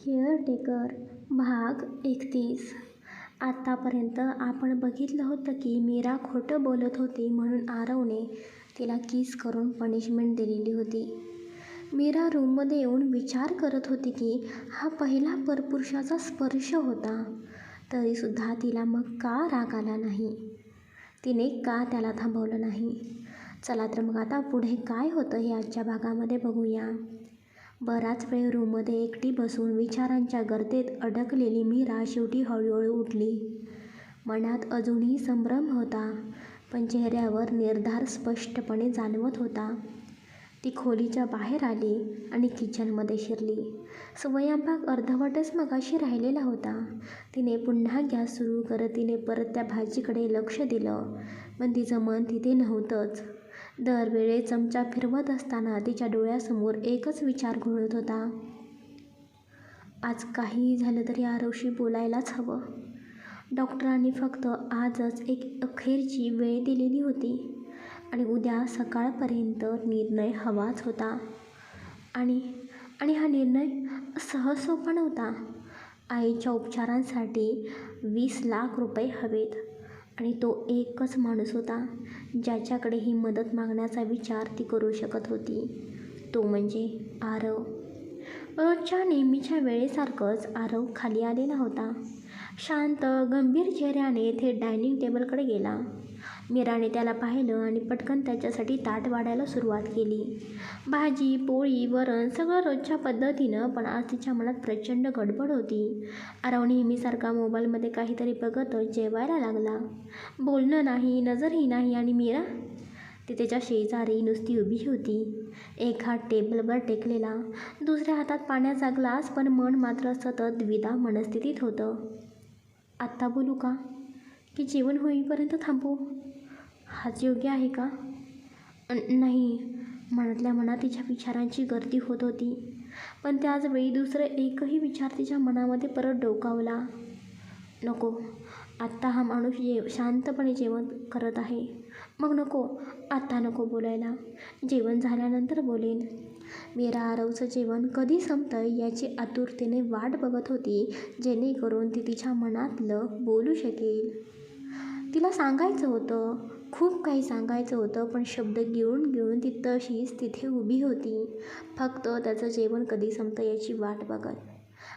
Caretaker भाग एकतीस. आत्तापर्यंत आपण बघितलं होतं की मीरा खोटं बोलत होती म्हणून आरवने तिला किस करून पनिशमेंट दिलेली होती. मीरा रूममध्ये येऊन विचार करत होती की हा पहिला परपुरुषाचा स्पर्श होता तरीसुद्धा तिला मग का राग आला नाही? तिने का त्याला थांबवलं नाही? चला तर मग आता पुढे काय होतं हे आजच्या भागामध्ये बघूया. बराच वेळ रूममध्ये एकटी बसून विचारांच्या गर्तेत अडकलेली मीरा शेवटी हळूहळू उठली. मनात अजूनही संभ्रम होता पण चेहऱ्यावर निर्धार स्पष्टपणे जाणवत होता. ती खोलीच्या बाहेर आली आणि किचनमध्ये शिरली. स्वयंपाक अर्धवटच मगाशी राहिलेला होता. तिने पुन्हा गॅस सुरू करत तिने परत त्या भाजीकडे लक्ष दिलं पण तिचं मन तिथे नव्हतंच. दरवेळी चमचा फिरवत असताना तिच्या डोळ्यासमोर एकच विचार घोळत होता. आज काहीही झालं तरी आरवशी बोलायलाच हवं. डॉक्टरांनी फक्त आजच एक अखेरची वेळ दिलेली होती आणि उद्या सकाळपर्यंत निर्णय हवाच होता. आणि आणि हा निर्णय सहज सोपा नव्हता. आईच्या उपचारांसाठी वीस लाख रुपये हवेत. आणि तो एकच माणूस होता ज्याच्याकडे ही मदत मागण्याचा विचार ती करू शकत होती. तो म्हणजे आरव. रोजच्या नेहमीच्या वेळेसारखंच आरव खाली आलेला होता. शांत गंभीर चेहऱ्याने थेट डायनिंग टेबलकडे गेला. मीराने त्याला पाहिलं आणि पटकन त्याच्यासाठी ताट वाढायला सुरुवात केली. भाजी पोळी वरण सगळं रोजच्या पद्धतीनं पण आज तिच्या मनात प्रचंड गडबड होती. आरव नेहमीसारखा मोबाईलमध्ये काहीतरी बघतच जेवायला लागला. बोलणं नाही नजरही नाही आणि मीरा? ती त्याच्या शेजारी नुसती उभी होती. एक हात टेबलवर टेकलेला. दुसऱ्या हातात पाण्याचा ग्लास पण मन मात्र सतत द्विधा मनस्थितीत होतं. आत्ता बोलू का? की जेवण होईपर्यंत थांबू? हाच योग्य आहे का? नाही. मनातल्या मनात तिच्या विचारांची गर्दी होत होती. पण त्याचवेळी दुसरं एकही विचार तिच्या मनामध्ये परत डोकावला. नको. आत्ता हा माणूस जे शांतपणे जेवण करत आहे. मग नको. आत्ता नको बोलायला. जेवण झाल्यानंतर बोलेन. मीरा आरवचं जेवण कधी संपतं याची आतुरतेने वाट बघत होती जेणेकरून ती तिच्या मनातलं बोलू शकेल. तिला सांगायचं होतं खूप काही सांगायचं होतं पण शब्द गिळून गिळून ती तशीच तिथे उभी होती. फक्त त्याचं जेवण कधी संपतं याची वाट बघत.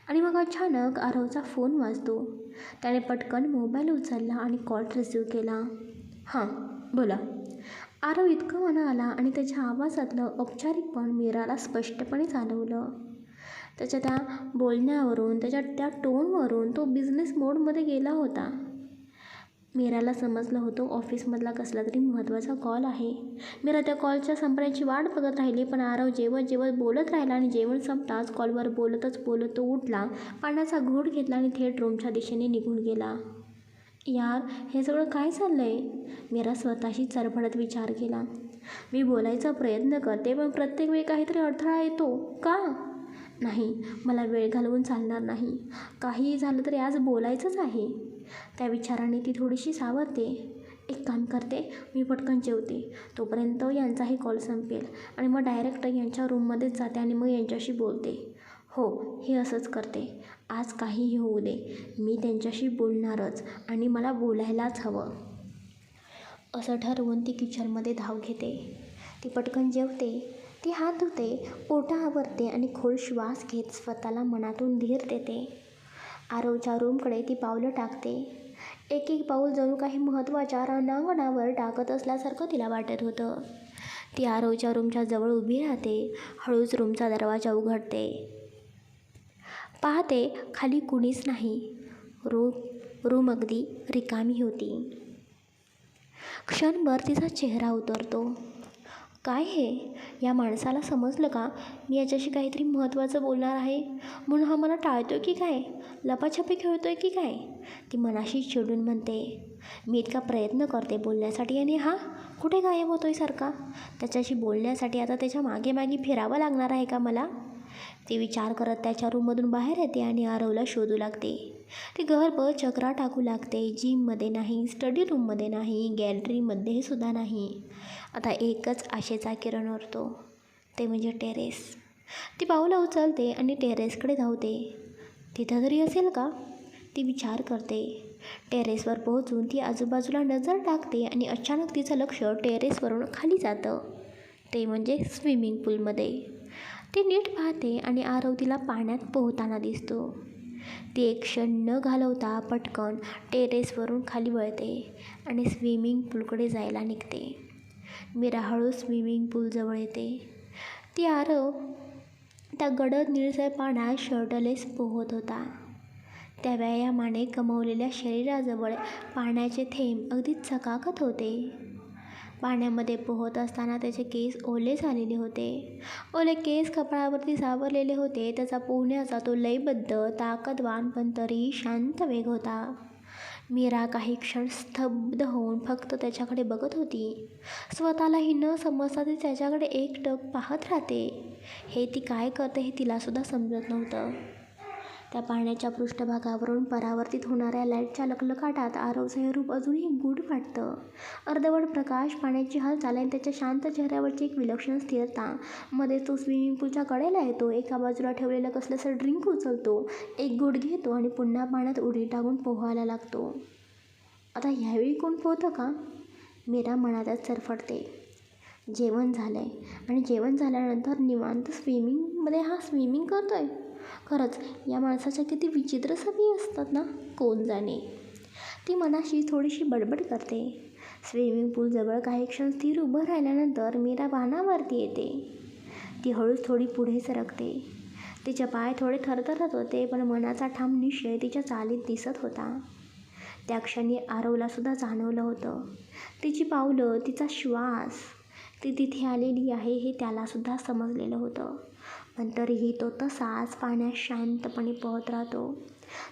आणि मग अचानक आरवचा फोन वाजतो. त्याने पटकन मोबाईल उचलला आणि कॉल रिसीव केला. हां बोला. आरव इतकं मना आला आणि त्याच्या आवाजातलं औपचारिकपण मीराला स्पष्टपणे जाणवलं. त्याच्या त्या बोलण्यावरून त्याच्या त्या टोनवरून तो बिझनेस मोडमध्ये गेला होता. मीराला समजलं होतं ऑफिसमधला कसला तरी महत्त्वाचा कॉल आहे. मीरा त्या कॉलच्या संपण्याची वाट बघत राहिली पण आरव जेवत जेवत बोलत राहिला आणि जेवण संपताच कॉलवर बोलतच बोलत तो उठला पाण्याचा घोट घेतला आणि थेट रूमच्या दिशेने निघून गेला. यार हे सगळं काय चाललं आहे मीरा स्वतःशी चरफडत विचार केला. मी बोलायचा प्रयत्न करते पण प्रत्येक वेळी काहीतरी अडथळा येतो का? नाही मला वेळ घालवून चालणार नाही. काहीही झालं तरी आज बोलायचंच आहे. त्या विचाराने ती थोडीशी सावरते. एक काम करते मी पटकन जेवते. तोपर्यंत यांचाही कॉल संपेल आणि मग डायरेक्ट यांच्या रूममध्येच जाते आणि मग यांच्याशी बोलते. हो हे असंच करते. आज काहीही होऊ दे. मी त्यांच्याशी बोलणारच आणि मला बोलायलाच हवं. असं ठरवून ती किचनमध्ये धाव घेते. ती पटकन जेवते. ती हात धुते पोटा आवरते आणि खोल श्वास घेत स्वतःला मनातून धीर देते. आरवच्या रूमकडे ती पावलं टाकते. एक एक पाऊल जणू काही महत्त्वाच्या रणांगणावर टाकत असल्यासारखं तिला वाटत होतं. ती आरवच्या रूमच्या जवळ उभी राहते हळूच रूमचा दरवाजा उघडते. पाहते खाली कुणीच नाही. रू रूम अगदी रिकामी होती. क्षणभर तिचा चेहरा उतरतो. काय हे? या माणसाला समजलं का? मी याच्याशी काहीतरी महत्त्वाचं बोलणार आहे. म्हणून हा मला टाळतो की काय? लपाछपी खेळतो आहे की काय? ती मनाशी चिडून म्हणते मी इतका प्रयत्न करते बोलण्यासाठी आणि हा कुठे गायब होतो आहे सारखा? त्याच्याशी बोलण्यासाठी आता त्याच्यामागे मागे फिरावं लागणार आहे का मला? ती विचार करत त्याच्या रूममधून बाहेर येते आणि आरवला शोधू लागते. ती घरभर चक्रा टाकू लागते. जिममध्ये नाही स्टडी रूममध्ये नाही गॅलरीमध्ये सुद्धा नाही. आता एकच आशेचा किरण उरतो ते म्हणजे टेरेस ती पाऊला उचलते आणि टेरेसकडे धावते. तिथं तरी असेल का? ती विचार करते. टेरेसवर पोहोचून ती आजूबाजूला नजर टाकते आणि अचानक तिचं लक्ष टेरेसवरून खाली जातं. ते म्हणजे स्विमिंग पूलमध्ये ती नीट पाहते आणि आरव तिला पाण्यात पोहताना दिसतो. ती एक क्षण न घालवता पटकन टेरेसवरून खाली वळते आणि स्विमिंग पूलकडे जायला निघते. मीरा हळू स्विमिंग पूलजवळ येते. ती आरव त्या गडद निळसर पाण्यात शर्टलेस पोहत होता. त्या व्यायामाने कमवलेल्या शरीराजवळ पाण्याचे थेंब अगदी चकाकत होते. पाण्यामध्ये पोहत असताना त्याचे केस ओले झालेले होते. ओले केस कपाळावरती सावरलेले होते. त्याचा पोहण्याचा तो लयबद्ध ताकदवान पण तरीही शांत वेग होता. मीरा काही क्षण स्तब्ध होऊन फक्त त्याच्याकडे बघत होती. स्वतःलाही न समजता ती त्याच्याकडे एकटक पाहत राहते. हे ती काय करते हे तिलासुद्धा समजत नव्हतं. त्या पाण्याच्या पृष्ठभागावरून परावर्तित होणाऱ्या लाईटच्या लखलखाटात आरवचं हे रूप अजूनही गूढ वाटतं. अर्धवट प्रकाश पाण्याची हालचाल आणि त्याच्या शांत चेहऱ्यावरची एक विलक्षण स्थिरता. मध्ये तो स्विमिंग पूलच्या कडेला येतो एका बाजूला ठेवलेलं कसलंसं ड्रिंक उचलतो एक गुड घेतो आणि पुन्हा पाण्यात उडी टाकून पोहायला लागतो. आता ह्यावेळी कोण पोहतं का? मीरा मनातच सरफडते. जेवण झालं आहे आणि जेवण झाल्यानंतर निवांत स्विमिंगमध्ये हा स्विमिंग करतो आहे खरंच या माणसाच्या किती विचित्र सवयी असतात ना? कोण जाणे? ती मनाशी थोडीशी बडबड करते. स्विमिंग पूलजवळ काही क्षण स्थिर उभं राहिल्यानंतर मीरा वाहनावरती येते. ती हळूच थोडी पुढे सरकते. तिचे पाय थोडे थरथरत होते पण मनाचा ठाम निश्चय तिच्या चालीत दिसत होता. त्या क्षणी आरवलासुद्धा जाणवलं होतं. तिची पावलं तिचा श्वास ती तिथे आलेली आहे हे त्यालासुद्धा समजलेलं होतं. पण तरीही तो तसाच पाण्यात शांतपणे पोहत राहतो.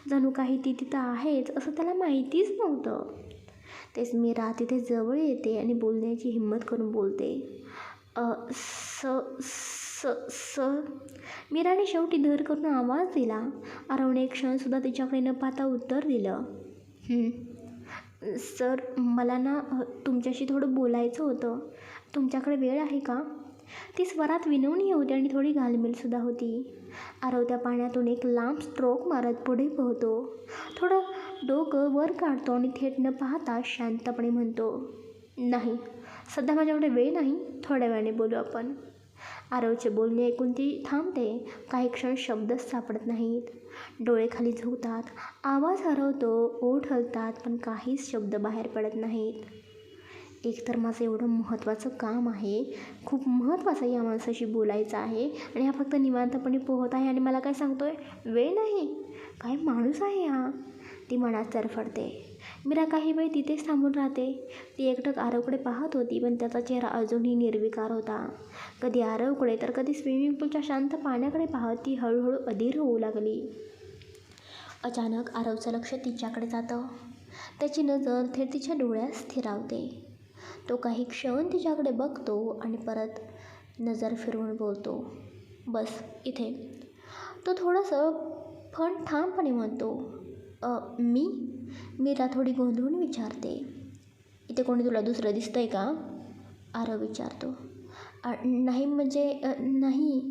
जणू काही ती तिथं आहेच असं त्याला माहितीच नव्हतं. तेच मीरा तिथे जवळ येते आणि बोलण्याची हिंमत करून बोलते. स स स. मीराने शेवटी धर करून आवाज दिला. आरवने एक क्षणसुद्धा तिच्याकडे न पाहता उत्तर दिलं. सर मला ना तुमच्याशी थोडं बोलायचं होतं. तुमच्याकडे वेळ आहे का? ती स्वरात विनवून होती आणि थोडी घालमेलसुद्धा होती. आरव त्या पाण्यातून एक लांब स्ट्रोक मारत पुढे पोहतो. थोडं डोकं वर काढतो आणि थेट न पाहता शांतपणे म्हणतो नाही सध्या माझ्याकडे वेळ नाही थोड्या वेळाने बोलू आपण. आरवचे बोलणे ऐकून ती थांबते. काही क्षण शब्दच सापडत नाहीत. डोळे खाली झुकतात. आवाज हरवतो ओठ हलतात पण काहीच शब्द बाहेर पडत नाहीत. एकतर माझं एवढं महत्त्वाचं काम आहे. खूप महत्त्वाचं या माणसाशी बोलायचं आहे. आणि हा फक्त निवांतपणे पोहत आहे आणि मला काय सांगतो आहे वेळ नाही. काय माणूस आहे हा? ती मनात चरफडते. मीरा काही वेळ तिथेच थांबून राहते. ती एकटक आरवकडे पाहत होती पण त्याचा चेहरा अजूनही निर्विकार होता. कधी आरवकडे तर कधी स्विमिंग पूलच्या शांत पाण्याकडे पाहत ती हळूहळू अधीर होऊ लागली. अचानक आरवचं लक्ष तिच्याकडे जातं. त्याची नजर थेट तिच्या डोळ्यात स्थिरावते. तो काही क्षण तिच्याकडे बघतो आणि परत नजर फिरवून बोलतो बस इथे. तो थोडंसं फण ठामपणे म्हणतो मी? मीरा थोडी गोंधळून विचारते. इथे कोणी तुला दुसरं दिसतं आहे का? आरव विचारतो. नाही म्हणजे नाही.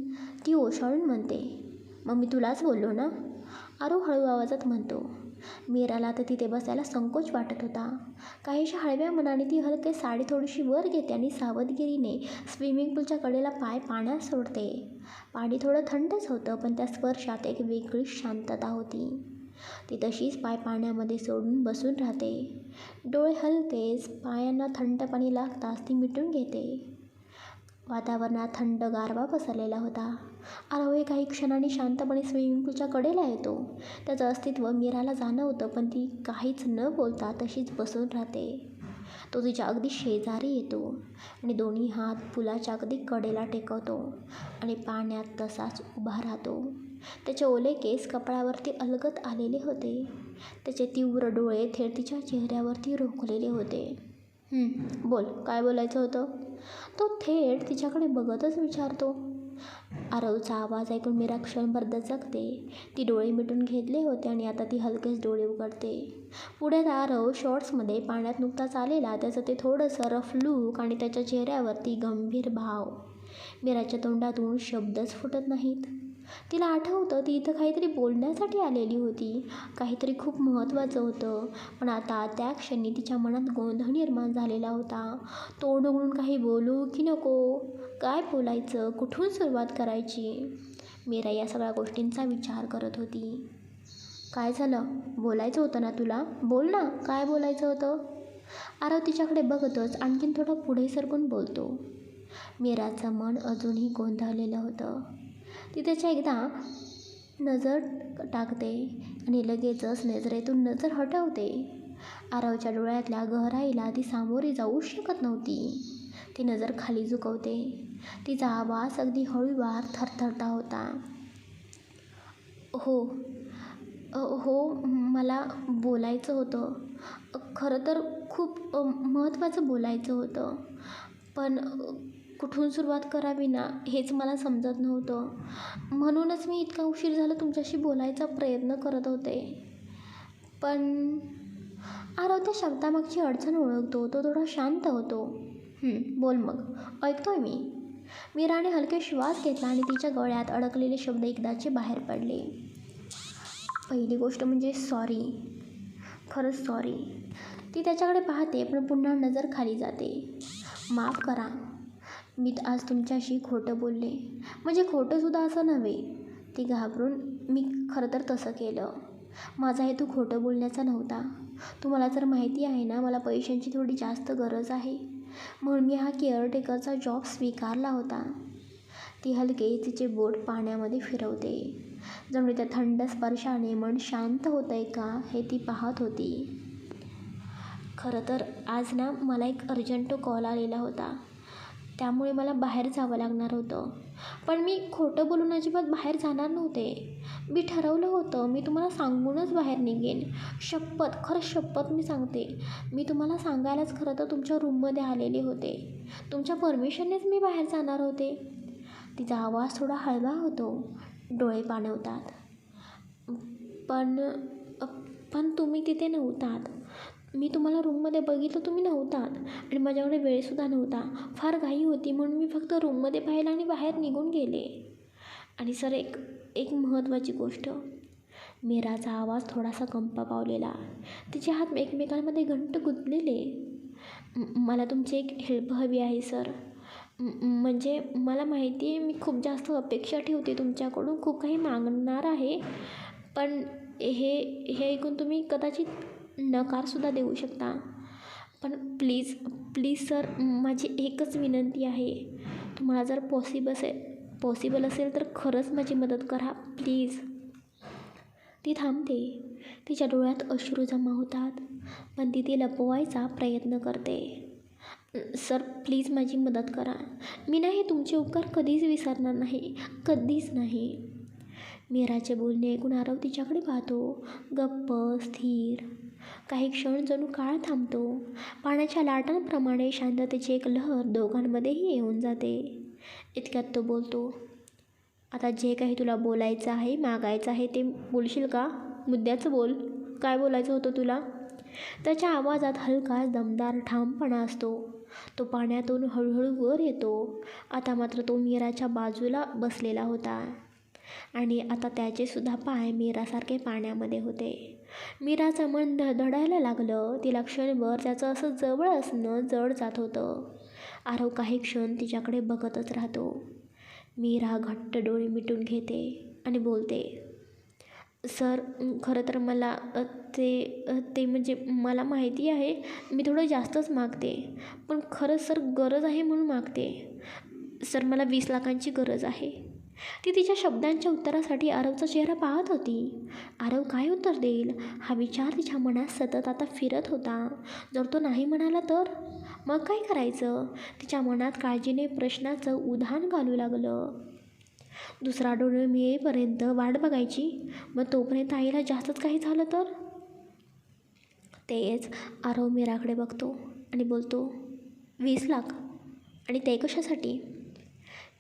ती ओशाळून म्हणते मग मी तुलाच बोललो ना? आरव हळू आवाजात म्हणतो मीराला तर तिथे बसायला संकोच वाटत होता. काहीशा हळव्या मनाने ती हलके साडी थोडीशी वर घेते आणि सावधगिरीने स्विमिंग पूलच्या कडेला पाय पाण्यात सोडते. पाणी थोडं थंडच होतं पण त्या स्पर्शात एक वेगळी शांतता होती. ती तशीच पाय पाण्यामध्ये सोडून बसून राहते. डोळे हलकेच पायांना थंड पाणी लागताच ती मिटून घेते. वातावरणात थंड गारवा पसरलेला होता. आरोही काही क्षणांनी शांतपणे स्विमिंग पूलच्या कडेला येतो. त्याचं अस्तित्व मीराला जाणवतं पण ती काहीच न बोलता तशीच बसून राहते. तो तिच्या अगदी शेजारी येतो आणि दोन्ही हात पुलाच्या अगदी कडेला टेकवतो आणि पाण्यात तसाच उभा राहतो. त्याचे ओले केस कपड्यावरती अलगत आलेले होते. त्याचे तीव्र डोळे थेट तिच्या चेहऱ्यावरती रोखलेले होते. बोल काय बोलायचं होतं? तो थेट तिच्याकडे बघतच विचारतो. आरवचा आवाज ऐकून मीरा क्षणभर दचकते. ती डोळे मिटून घेतले होते आणि आता ती हलकेच डोळे उघडते. पुढे आरव शॉर्ट्समध्ये पाण्यात नुकताच आलेला त्याचं ते थोडंसं रफ लूक आणि त्याच्या चेहऱ्यावरती गंभीर भाव. मीराच्या तोंडातून शब्दच फुटत नाहीत. तिला आठवतं ती इथं काहीतरी बोलण्यासाठी आलेली होती. काहीतरी खूप महत्त्वाचं होतं. पण आता त्या क्षणी तिच्या मनात गोंधळ निर्माण झालेला होता. तोंड उघडून काही बोलू की नको? काय बोलायचं? कुठून सुरुवात करायची? मीरा या सगळ्या गोष्टींचा विचार करत होती. काय झालं? बोलायचं होतं ना तुला? बोल ना. काय बोलायचं होतं? आरव तिच्याकडे बघतच आणखीन थोडं पुढे सरकून बोलतो. मीराचं मन अजूनही गोंधळलेलं होतं. ती त्याच्या एकदा नजर टाकते आणि लगेचच नजरेतून नजर हटवते. आरवच्या डोळ्यातल्या गहराईला ती सामोरी जाऊ शकत नव्हती. ती नजर खाली झुकवते. तिचा आवाज अगदी हळूवार थरथरता होता. हो हो मला बोलायचं होतं. खरं तर खूप महत्त्वाचं बोलायचं होतं. पण कुठून सुरुवात करावी ना हेच मला समजत नव्हतं. म्हणूनच मी इतका उशीर झाला तुमच्याशी बोलायचा प्रयत्न करत होते. पण आरव त्या शब्दामागची अडचण ओळखतो तो थोडा शांत होतो. बोल मग. ऐकतोय मी. मीराने हलके श्वास घेतला आणि तिच्या गळ्यात अडकलेले शब्द एकदाचे बाहेर पडले. पहिली गोष्ट म्हणजे सॉरी खरंच सॉरी ती त्याच्याकडे पाहते पण पुन्हा नजर खाली जाते. माफ करा. मी आज तुमच्याशी खोटं बोलले. म्हणजे खोटंसुद्धा असं नव्हे. ती घाबरून मी खरं तर तसं केलं. माझा हेतू खोटं बोलण्याचा नव्हता. तुम्हाला तर माहिती आहे ना मला पैशांची थोडी जास्त गरज आहे. म्हणून मी हा केअरटेकरचा जॉब स्वीकारला होता. ती हलके तिचे बोट पाण्यामध्ये फिरवते. जणू त्या थंड स्पर्शाने मन शांत होतं आहे का हे ती पाहत होती. खरं तर आज ना मला एक अर्जंट कॉल आलेला होता. त्यामुळे मला बाहेर जावं लागणार होतं. पण मी खोटं बोलून अजिबात बाहेर जाणार नव्हते. मी ठरवलं होतं मी तुम्हाला सांगूनच बाहेर निघेन. शपथ खरं शपथ मी सांगते. मी तुम्हाला सांगायलाच खरं तर तुमच्या रूममध्ये आलेले होते. तुमच्या परमिशननेच मी बाहेर जाणार होते. तिचा आवाज थोडा हळवा होतो. डोळे पाणवतात. पण पण तुम्ही तिथे नव्हतात. मी तुम्हाला रूममध्ये बघितलं तुम्ही नव्हतात. आणि माझ्याकडे वेळसुद्धा नव्हता. फार घाई होती म्हणून मी फक्त रूममध्ये पाहिलं आणि बाहेर निघून गेले. आणि सर एक एक महत्त्वाची गोष्ट. मीराचा आवाज थोडासा कंप पावलेला. तिचे हात एकमेकांमध्ये घंट गुंतलेले. मला तुमची एक हेल्प हवी आहे सर. म्हणजे मला माहिती आहे मी खूप जास्त अपेक्षा ठेवते तुमच्याकडून. खूप काही मागणार आहे. पण हे हे ऐकून तुम्ही कदाचित नकारसुद्धा देऊ शकता. पण प्लीज प्लीज सर माझी एकच विनंती आहे. तुम्हाला जर पॉसिबल असेल पॉसिबल असेल तर खरंच माझी मदत करा प्लीज ती थांबते. तिच्या डोळ्यात अश्रू जमा होतात पण ती ते लपवायचा प्रयत्न करते. सर प्लीज माझी मदत करा. मी नाही तुमचे उपकार कधीच विसरणार नाही. कधीच नाही. मीराचे बोलणे ऐकून आरव तिच्याकडे पाहतो. गप्प स्थिर. काही क्षण जणू काळ थांबतो. पाण्याच्या लाटांप्रमाणे शांततेची एक लहर दोघांमध्येही येऊन जाते. इतक्यात तो बोलतो आता जे काही तुला बोलायचं आहे मागायचं आहे ते बोलशील का? मुद्द्याचं बोल. काय बोलायचं होतं तुला? त्याच्या आवाजात हलका दमदार ठामपणा असतो. तो पाण्यातून हळूहळू वर येतो. आता मात्र तो मीराच्या बाजूला बसलेला होता. आणि आता त्याचेसुद्धा पाय मीरासारखे पाण्यामध्ये होते. मीराचं मन धडायला लागलं. तिला क्षणभर त्याचं असं जवळ असणं जड जात होतं. आरव काही क्षण तिच्याकडे बघतच राहतो. मीरा घट्ट डोळे मिटून घेते आणि बोलते सर खरं तर मला ते ते म्हणजे मला माहिती आहे मी थोडं जास्तच मागते. पण खरंच सर गरज आहे म्हणून मागते. सर मला वीस लाखांची गरज आहे. ती तिच्या शब्दांच्या उत्तरासाठी आरवचा चेहरा पाहत होती. आरव काय उत्तर देईल? हा विचार तिच्या मनात सतत आता फिरत होता. जर तो नाही म्हणाला तर? मग काय करायचं? तिच्या मनात काळजीने प्रश्नाचं उधाण घालू लागलं. दुसरा डोळे मिळेपर्यंत वाट बघायची. मग तोपर्यंत आईला जास्तच काही झालं तर? तेच आरव मीराकडे बघतो आणि बोलतो वीस लाख. आणि ते कशासाठी?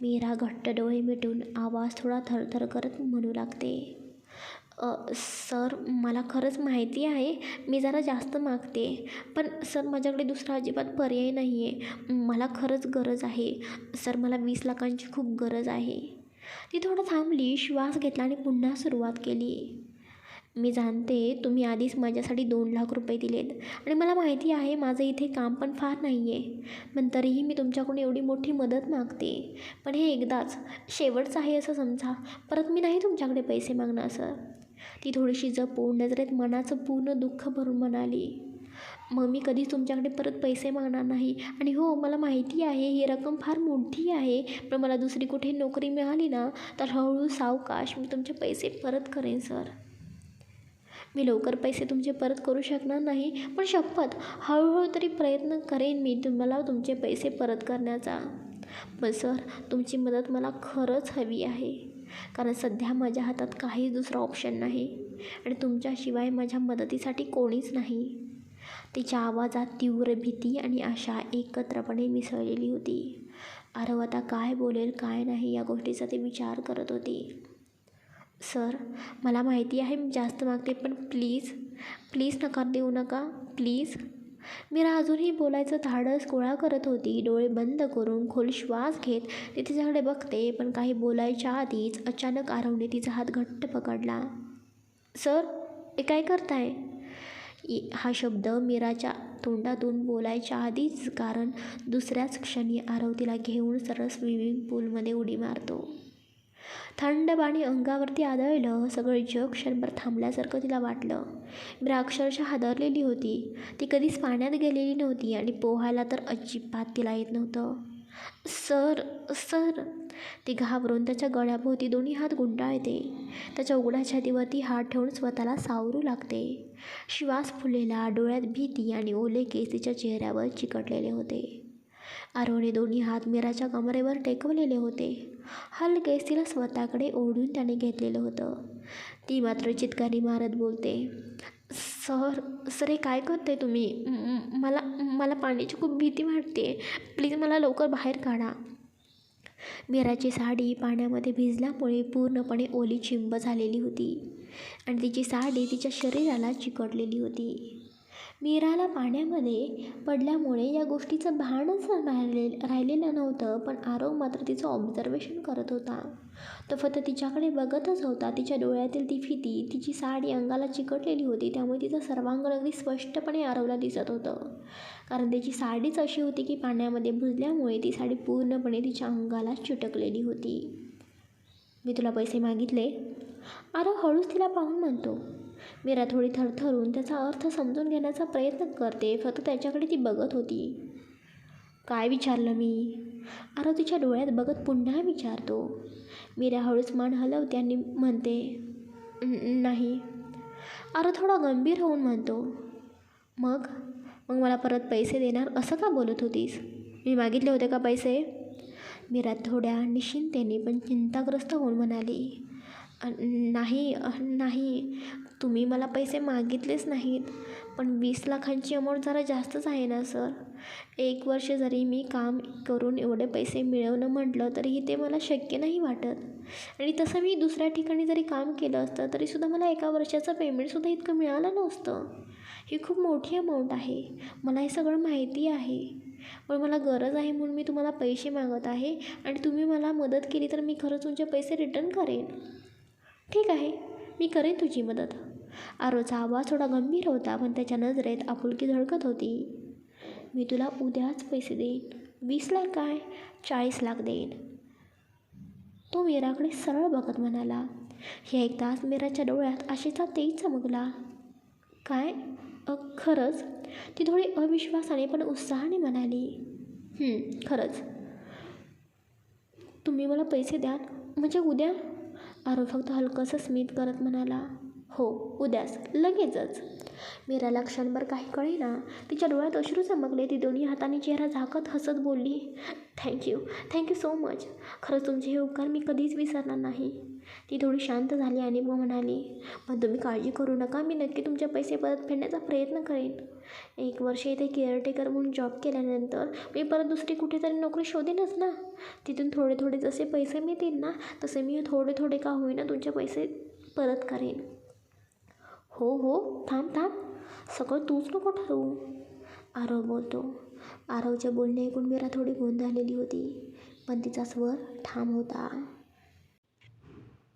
मीरा घट्ट डोळे मिटून आवाज थोडा थरथर करत म्हणू लागते. सर मला खरंच माहिती आहे मी जरा जास्त मागते पण सर माझ्याकडे दुसरा अजिबात पर्याय नाही आहे मला खरंच गरज आहे. सर मला वीस लाखांची खूप गरज आहे. ती थोडं थांबली श्वास घेतला आणि पुन्हा सुरुवात केली. मी जाणते तुम्ही आधीच माझ्यासाठी दोन लाख रुपये दिलेत. आणि मला माहिती आहे माझं इथे काम पण फार नाही आहे पण तरीही मी तुमच्याकडून एवढी मोठी मदत मागते. पण हे एकदाच शेवटचं आहे असं समजा. परत मी नाही तुमच्याकडे पैसे मागणार सर. ती थोडीशी जपून नजरेत मनाचं पूर्ण दुःख भरून म्हणाली. मग मी कधीच तुमच्याकडे परत पैसे मागणार नाही. आणि हो मला माहिती आहे ही रक्कम फार मोठी आहे. पण मला दुसरी कुठे नोकरी मिळाली ना तर हळूहळू सावकाश मी तुमचे पैसे परत करेन सर. मी लवकर पैसे तुमचे परत करू शकणार नाही पण शपथ. हळूहळू तरी प्रयत्न करेन मी तुम्हाला तुमचे पैसे परत करण्याचा. पण सर तुमची मदत मला खरंच हवी आहे. कारण सध्या माझ्या हातात काहीच दुसरा ऑप्शन नाही. आणि तुमच्याशिवाय माझ्या मदतीसाठी कोणीच नाही. तिच्या आवाजात तीव्र भीती आणि आशा एकत्रपणे मिसळलेली होती. अरव आता काय बोलेल काय नाही या गोष्टीचा ते विचार करत होती. सर मला माहिती आहे मी जास्त मागते पण प्लीज प्लीज नकार देऊ नका प्लीज. मीरा अजूनही बोलायचं धाडस गोळा करत होती. डोळे बंद करून खोल श्वास घेत ती तिच्याकडे बघते पण काही बोलायच्या आधीच अचानक आरवने तिचा हात घट्ट पकडला. सर हे काय करताय? हा शब्द मीराच्या तोंडातून बोलायच्या आधीच कारण दुसऱ्याच क्षणी आरव तिला घेऊन सरळ स्विमिंग पूलमध्ये उडी मारतो. थंड पाणी अंगावरती आदळलं सगळं जग क्षणभर थांबल्यासारखं तिला वाटलं. मीरा अक्षरशः हादरलेली होती. ती कधीच पाण्यात गेलेली नव्हती आणि पोहायला तर अजिबात तिला येत नव्हतं. Sir sir. ती घाबरून त्याच्या गळ्याभोवती दोन्ही हात गुंडाळते. त्याच्या उघड्या छातीवरती हात ठेवून स्वतःला सावरू लागते. श्वास फुलेला डोळ्यात भीती आणि ओले केस तिच्या चेहऱ्यावर चिकटलेले होते. आरवने दोन्ही हात मीराच्या कमरेवर टेकवलेले होते. हलकेच तिला स्वतःकडे ओढून त्याने घेतलेलं होतं. ती मात्र चितकारी मारत बोलते सर सर हे काय करते तुम्ही? मला मला पाण्याची खूप भीती वाटते. प्लीज मला लवकर बाहेर काढा. मीराची साडी पाण्यामध्ये भिजल्यामुळे पूर्णपणे ओली चिंब झालेली होती आणि तिची साडी तिच्या शरीराला चिकटलेली होती. मीराला पाण्यामध्ये पडल्यामुळे या गोष्टीचं भानच राहिले राहिलेलं नव्हतं पण आरव मात्र तिचं ऑब्झर्वेशन करत होता. तो फक्त तिच्याकडे बघतच होता. तिच्या डोळ्यातील ती फिती तिची साडी अंगाला चिकटलेली होती त्यामुळे तिचं सर्वांग अगदी स्पष्टपणे आरवला दिसत होतं. कारण त्याची साडीच अशी होती की पाण्यामध्ये भिजल्यामुळे ती साडी पूर्णपणे तिच्या अंगाला चिटकलेली होती. मी तुला पैसे मागितले. आरव हळूच तिला पाहून म्हणतो. मीरा थोडी थरथरून त्याचा अर्थ समजून घेण्याचा प्रयत्न करते. फक्त त्याच्याकडे ती बघत होती. काय विचारलं मी? आरव तिच्या डोळ्यात बघत पुन्हा विचारतो. मीरा हळूच मान हलवते आणि म्हणते नाही. अरे थोडा गंभीर होऊन म्हणतो मग? मग मला परत पैसे देणार असं का बोलत होतीस? मी मागितले होते का पैसे? मीरा थोड्या निश्चिंतेने पण चिंताग्रस्त होऊन म्हणाली नाही नाही. तुम्ही मला पैसे मागितलेच नाहीत. पण वीस लाखांची अमाऊंट जरा जास्तच आहे ना सर? एक वर्ष जरी मी काम करून एवढे पैसे मिळवणं म्हटलं तरीही ते मला शक्य नाही वाटत. आणि तसं मी दुसऱ्या ठिकाणी जरी काम केलं असतं तरीसुद्धा मला एका वर्षाचं पेमेंटसुद्धा इतकं मिळालं नसतं. ही खूप मोठी अमाऊंट आहे. मला हे सगळं माहिती आहे. पण मला गरज आहे म्हणून मी तुम्हाला पैसे मागत आहे आणि तुम्ही मला मदत केली तर मी खरंच तुमचे पैसे रिटर्न करेन. ठीक आहे मी करेन तुझी मदत. आरोचा आवाज थोडा गंभीर होता पण त्याच्या नजरेत आपुलकी झळकत होती. मी तुला उद्याच पैसे देईन. वीस लाख काय? चाळीस लाख देईन. तो मीराकडे सरळ बघत म्हणाला हे ऐकताच मीराच्या डोळ्यात आशेचा तेज चमकला काय? खरंच? ती थोडी अविश्वासाने पण उत्साहाने म्हणाली खरंच. तुम्ही मला पैसे द्याल? म्हणजे उद्या? आरव फक्त हलकंसं स्मित करत म्हणाला हो उद्याच लगेचच. मीराला क्षणभर काही कळेना. तिच्या डोळ्यात अश्रू चमकले. ती दोन्ही हाताने चेहरा झाकत हसत बोलली थँक्यू थँक्यू सो मच खरंच तुमचे हे उपकार मी कधीच विसरणार नाही. ती थोडी शांत झाली आणि मग म्हणाली पण तुम्ही काळजी करू नका मी नक्की तुमचे पैसे परत फेडण्याचा प्रयत्न करेन. एक वर्ष इथे केअरटेकर म्हणून जॉब केल्यानंतर मी परत दुसरी कुठेतरी नोकरी शोधेनच ना. तिथून थोडे थोडे जसे पैसे मिळतील ना तसे मी थोडे थोडे का होईना तुमचे पैसे परत करेन. हो हो थांब थांब. सगळं तूच नको ठरवू. आरव बोलतो. आरवचे बोलणे ऐकून मीरा थोडी गोंधळलेली होती पण तिचा स्वर ठाम होता.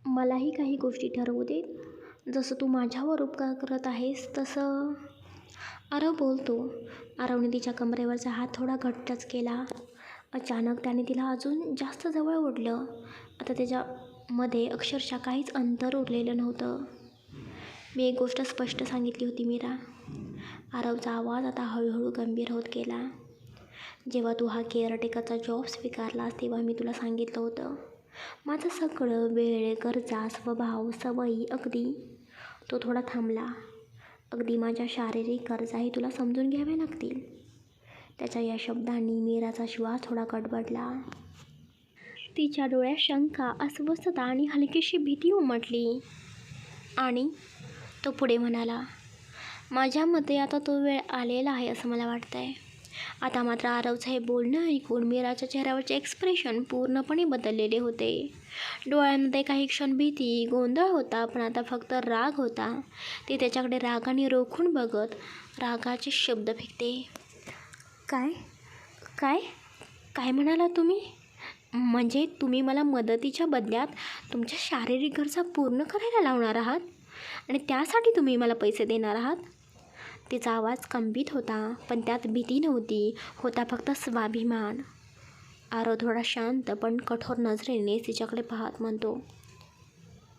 मलाही काही गोष्टी ठरवू दे. जसं तू माझ्यावर उपकार करत आहेस तसं आरव बोलतो आरवने तिच्या कमरेवरचा हात थोडा घट्टच केला. अचानक त्याने तिला अजून जास्त जवळ ओढलं. आता त्याच्यामध्ये अक्षरशः काहीच अंतर उरलेलं नव्हतं. मी एक गोष्ट स्पष्ट सांगितली होती मीरा. आरवचा आवाज आता हळूहळू गंभीर होत गेला. जेव्हा तू हा केअरटेकरचा जॉब स्वीकारलास तेव्हा मी तुला सांगितलं होतं. माझं सगळं वेळ गरजा स्वभाव सवयी अगदी तो थोडा थांबला. अगदी माझ्या शारीरिक गरजाही तुला समजून घ्याव्या लागतील. त्याच्या या शब्दांनी मीराचा श्वास थोडा गडबडला. तिच्या डोळ्यात शंका अस्वस्थता आणि हलकीशी भीती उमटली. आणि तो पुढे म्हणाला माझ्या मते आता तो वेळ आलेला आहे असं मला वाटतं आहे आता मात्र आरवचं हे बोलणं ऐकून मीराच्या चेहऱ्यावरचे एक्सप्रेशन पूर्णपणे बदललेले होते. डोळ्यांमध्ये काही क्षण भीती गोंधळ होता पण आता फक्त राग होता. ती त्याच्याकडे रागाने रोखून बघत रागाचे शब्द फेकते. काय? काय? काय म्हणाला तुम्ही? म्हणजे तुम्ही मला मदतीच्या बदल्यात तुमच्या शारीरिक गरजा पूर्ण करायला लावणार आहात? आणि त्यासाठी तुम्ही मला पैसे देणार आहात? तिचा आवाज कंबित होता पण त्यात भीती नव्हती. होता फक्त स्वाभिमान. आरो थोडा शांत पण कठोर नजरेने तिच्याकडे पाहत म्हणतो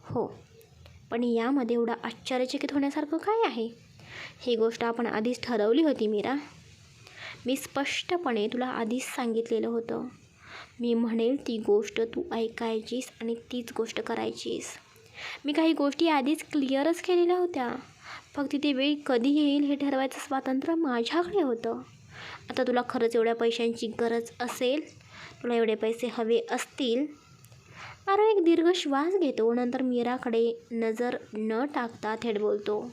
हो पण यामध्ये एवढं आश्चर्यचकित होण्यासारखं काय आहे? ही गोष्ट आपण आधीच ठरवली होती मीरा. मी स्पष्टपणे तुला आधीच सांगितलेलं होतं. मी म्हणेल ती गोष्ट तू ऐकायचीस आणि तीच गोष्ट करायचीस. मी काही गोष्टी आधीच क्लिअरच केलेल्या होत्या. फक्त ते वेळ कधी येईल हे ठरवायचं स्वातंत्र्य माझ्याकडे होतं. आता तुला खरंच एवढ्या पैशांची गरज असेल? तुला एवढे पैसे हवे असतील? अरे एक दीर्घ श्वास घेतो. नंतर मीराकडे नजर न टाकता थेट बोलतो.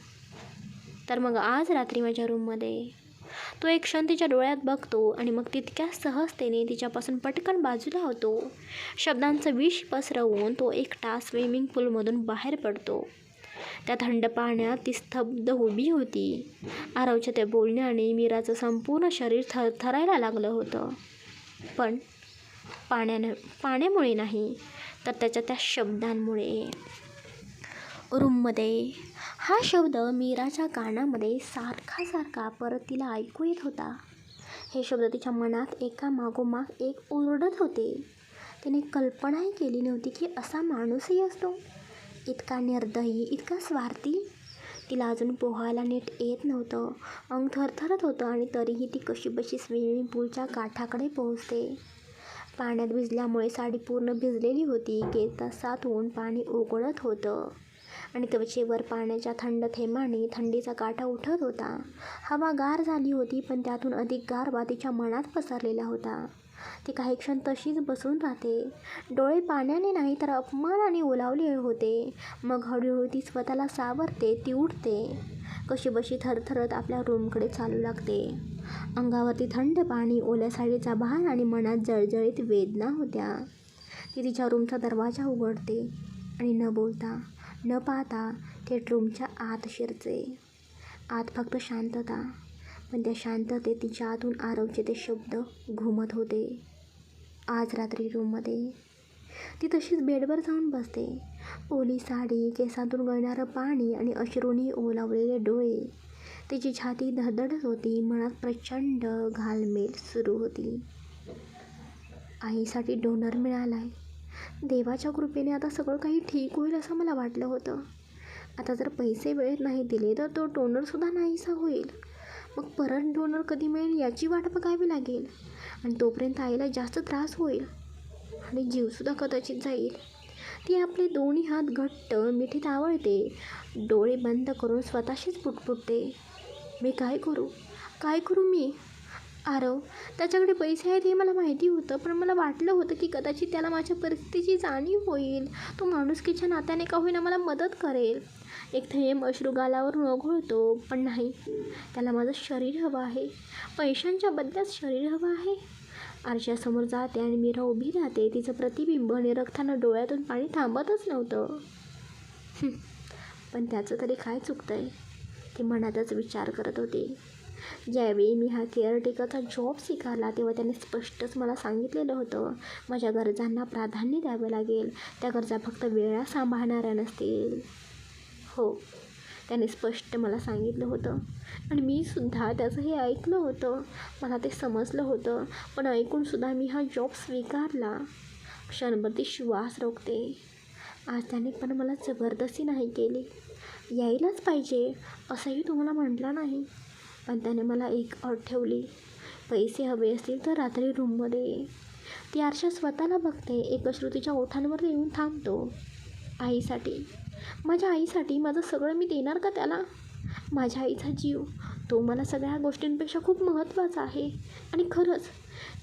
तर मग आज रात्री माझ्या रूममध्ये? तो एक क्षण तिच्या डोळ्यात बघतो आणि मग तितक्या सहजतेने तिच्यापासून पटकन बाजूला होतो. शब्दांचं विष पसरवून तो एकटा स्विमिंग पूलमधून बाहेर पडतो. त्या थंड पाण्यात ती स्तब्ध उभी होती. आरवच्या त्या बोलण्याने मीराचं संपूर्ण शरीर थरथरायला लागलं होतं. पण पाण्यानं पाण्यामुळे नाही तर त्याच्या त्या शब्दांमुळे. रूममध्ये हा शब्द मीराच्या कानामध्ये सारखा सारखा परत तिला ऐकू येत होता. हे शब्द तिच्या मनात एका मागोमाग एक ओरडत होते. तिने कल्पनाही केली नव्हती की असा माणूसही असतो. इतका निर्दयी इतका स्वार्थी. तिला अजून पोहायला नीट येत नव्हतं. अंग थरथरत होतं आणि तरीही ती कशीबशी स्विमिंग पूलच्या काठाकडे पोहोचते. पाण्यात भिजल्यामुळे साडी पूर्ण भिजलेली होती केसातून पाणी ओघळत होतं. आणि त्वचेवर पाण्याच्या थंड थेंबाने थंडीचा काठा उठत होता. हवा गार झाली होती पण त्यातून अधिक गारवा तिच्या मनात पसरलेला होता. ती काही क्षण तशीच बसून राहते. डोळे पाण्याने नाही तर अपमानाने ओलावले होते. मग हळूहळू ती स्वतःला सावरते ती उठते. कशी बशी थरथरत आपल्या रूमकडे चालू लागते. अंगावरती थंड पाणी ओल्या साडीचा भार आणि मनात जळजळीत वेदना होत्या. ती तिच्या रूमचा दरवाजा उघडते आणि न बोलता न पाहता थेट रूमच्या आत शिरते. आत फक्त शांतता पण त्या शांततेत तिच्या आतून आरवचे ते शब्द घुमत होते. आज रात्री रूममध्ये. ती तशीच बेडवर जाऊन बसते. ओली साडी केसातून गळणारं पाणी आणि अश्रूनी ओलावलेले डोळे. तिची छाती धडधडत होती. मनात प्रचंड घालमेल सुरू होती. आईसाठी डोनर मिळाला आहे देवाच्या कृपेने आता सगळं काही ठीक होईल असं मला वाटलं होतं. आता जर पैसे वेळेत नाही दिले तर तो डोनरसुद्धा नाहीसा होईल. मग परत डोनर कधी मिळेल याची वाट बघावी लागेल. आणि तोपर्यंत आईला जास्त त्रास होईल. आणि जीवसुद्धा कदाचित जाईल. ती आपले दोन्ही हात घट्ट मिठीत आवळते. डोळे बंद करून स्वतःशीच पुटपुटते. मी काय करू? काय करू मी? आरव हो, त्याच्याकडे पैसे आहेत हे मला माहिती होतं पण मला वाटलं होतं की कदाचित त्याला माझ्या परिस्थितीची जाणीव होईल. तो माणुसकीच्या नात्याने का होईना मला मदत करेल. एक थेंब अश्रू गालावर ओघळतो पण नाही. त्याला माझं शरीर हवं आहे. पैशांच्या बदल्यात शरीर हवं आहे. आरशासमोर जाते आणि मीरा उभी राहते. तिचं प्रतिबिंब निरखताना डोळ्यातून पाणी थांबतच नव्हतं. पण त्याचं तरी काय चुकतं आहे ती मनातच विचार करत होती. ज्यावेळी मी हा केअरटेकरचा जॉब स्वीकारला तेव्हा त्याने स्पष्टच मला सांगितलेलं होतं माझ्या गरजांना प्राधान्य द्यावं लागेल. त्या गरजा फक्त वेळा सांभाळणाऱ्या नसतील. हो त्याने स्पष्ट मला सांगितलं होतं. आणि मी सुद्धा त्याचं हे ऐकलं होतं. मला ते समजलं होतं पण ऐकूनसुद्धा मी हा जॉब स्वीकारला. क्षणभर श्वास रोखते. आज त्याने पण मला जबरदस्ती नाही केली. यायलाच पाहिजे असंही तुम्हाला म्हटलं नाही. पण त्याने मला एक अट ठेवली. पैसे हवे असतील तर रात्री रूममध्ये ये. ती आरशा स्वतःला बघते. एक श्रुतीच्या ओठांवर येऊन थांबतो. आईसाठी. माझ्या आईसाठी माझं सगळं मी देणार का त्याला? माझ्या आईचा जीव. तो मला सगळ्या गोष्टींपेक्षा खूप महत्त्वाचा आहे. आणि खरंच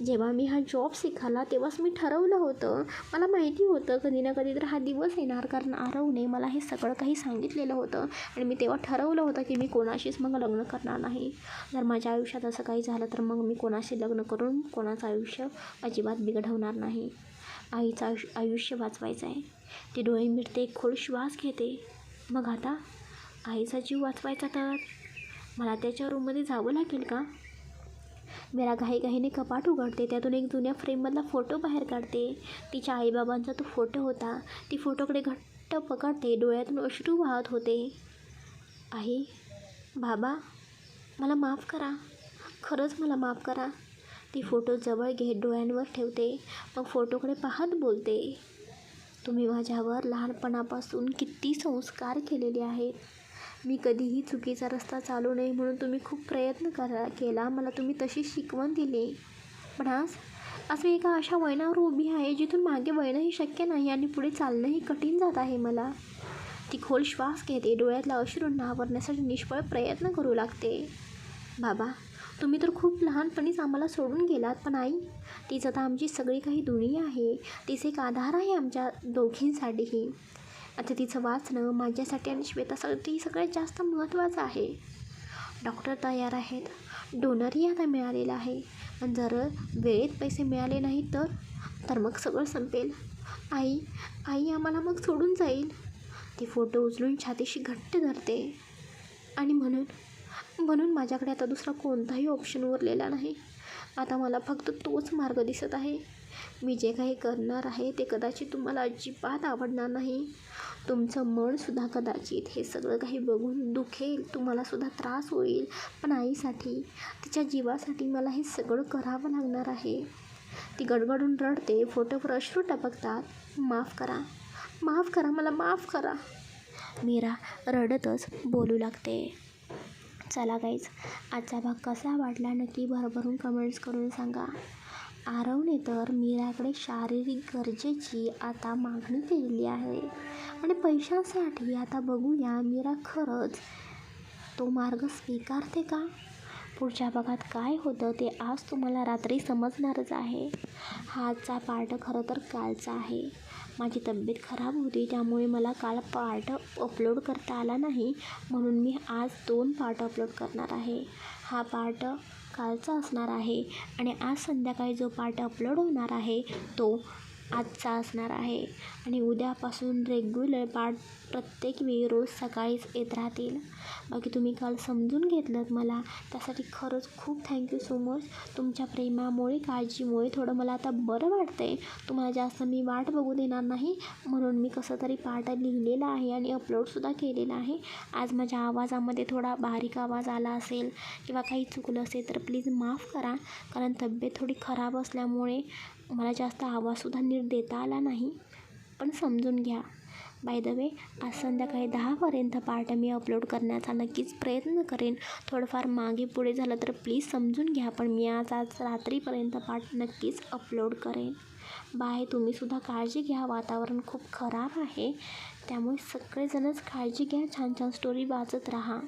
जेव्हा मी हा जॉब शिकायला तेव्हाच मी ठरवलं होतं. मला माहिती होतं कधी ना कधी तर हा दिवस येणार कारण आरवने मला हे सगळं काही सांगितलेलं होतं. आणि मी तेव्हा ठरवलं होतं की मी कोणाशीच मग लग्न करणार नाही. जर माझ्या आयुष्यात असं काही झालं तर मग मी कोणाशी लग्न करून कोणाचं आयुष्य अजिबात बिघडवणार नाही. आईचं आयुष्य आयुष्य वाचवायचं आहे. ती डोळे मिळते खोल श्वास घेते. मग आता आईचा जीव वाचवायचा तर? मला त्याच्या रूममध्ये जावं लागेल का? मेरा घाईघाईने कपाट उघडते. त्यातून एक जुन्या फ्रेममधला फोटो बाहेर काढते. तिच्या आईबाबांचा तो फोटो होता. ती फोटोकडे घट्ट पकडते. डोळ्यातून अश्रू वाहत होते. आई बाबा मला माफ करा. खरंच मला माफ करा. ती फोटो जवळ घेत डोळ्यांवर ठेवते. मग फोटोकडे पाहत बोलते. तुम्ही माझ्यावर लहानपणापासून किती संस्कार केलेले आहेत. मी कधीही चुकीचा रस्ता चालू नये म्हणून तुम्ही खूप प्रयत्न करा केला. मला तुम्ही तशी शिकवण दिली. पण आज आज मी एका अशा वळणावर उभी आहे जिथून मागे वळणंही शक्य नाही आणि पुढे चालणंही कठीण जात आहे मला. ती खोल श्वास घेते. डोळ्यातला अश्रू नावरण्यासाठी निष्फळ प्रयत्न करू लागते. बाबा तुम्ही तर खूप लहानपणीच आम्हाला सोडून गेलात पण आई तीच आता आमची सगळी काही दुनिया आहे. तिचे एक आधार आहे आमच्या दोघींसाठीही. आता तिचं वाचणं माझ्यासाठी आणि श्वेतासाठी सगळ्यात जास्त महत्त्वाचं आहे. डॉक्टर तयार आहेत. डोनरही आता मिळालेला आहे. आणि जर वेळेत पैसे मिळाले नाही तर तर मग सगळं संपेल. आई आई आम्हाला मग सोडून जाईल. ती फोटो उचलून छातीशी घट्ट धरते. आणि म्हणून म्हणून माझ्याकडे आता दुसरा कोणताही ऑप्शन उरलेला नाही. आता मला फक्त तोच मार्ग दिसत आहे. मी जे काही करणार आहे ते कदाचित तुम्हाला अजिबात आवडणार नाही. तुमचं मनसुद्धा कदाचित हे सगळं काही बघून दुखेल तुम्हालासुद्धा त्रास होईल. पण आईसाठी तिच्या जीवासाठी मला हे सगळं करावं लागणार आहे. ती गडगडून रडते फोटोवर अश्रू टपकतात. माफ करा माफ करा मला माफ करा. मीरा रडतच बोलू लागते. चला गाईज आजचा भाग कसा वाटला नक्की भरभरून कमेंट्स करून सांगा. आरवने तर मीराकडे शारीरिक गरजेची आता मागणी केलेली आहे. आणि पैशांसाठी आता बघूया मीरा खरंच तो मार्ग स्वीकारते का? पुढच्या भागात काय होतं ते आज तुम्हाला रात्री समजणारच आहे. आजचा पार्ट खरं तर कालचा आहे. माझी तब्येत खराब होती त्यामुळे मला काल पार्ट अपलोड करता आला नाही म्हणून मी आज दोन पार्ट अपलोड करणार आहे. हा पार्ट कालचा असणार आहे. आणि आज संध्याकाळी जो पार्ट अपलोड होणार आहे तो आजचा असणार आहे. आणि उद्यापासून रेग्युलर पार्ट प्रत्येक वेळी रोज सकाळीच येत राहतील. बाकी तुम्ही काल समजून घेतलं मला. त्यासाठी खरंच खूप थँक्यू सो मच तुमच्या प्रेमामुळे काळजीमुळे थोडं मला आता बरं वाटतं आहे तुम्हाला जास्त मी वाट बघू देणार नाही. म्हणून मी कसं तरी पार्ट लिहिलेला आहे आणि अपलोडसुद्धा केलेला आहे. आज माझ्या आवाजामध्ये थोडा बारीक आवाज आला असेल किंवा काही चुकलं असेल तर प्लीज माफ करा. कारण तब्येत थोडी खराब असल्यामुळे मला जास्त आवाजसुद्धा नीट देता आला नाही पण समजून घ्या. बाय द वे आज संध्याकाळी दहापर्यंत पार्ट मी अपलोड करण्याचा नक्कीच प्रयत्न करेन. थोडंफार मागे पुढे झालं तर प्लीज समजून घ्या पण मी आज आज रात्रीपर्यंत पार्ट नक्कीच अपलोड करेन. बाय तुम्हीसुद्धा काळजी घ्या वातावरण खूप खराब आहे. त्यामुळे सगळेजणच काळजी घ्या छान छान स्टोरी वाचत राहा.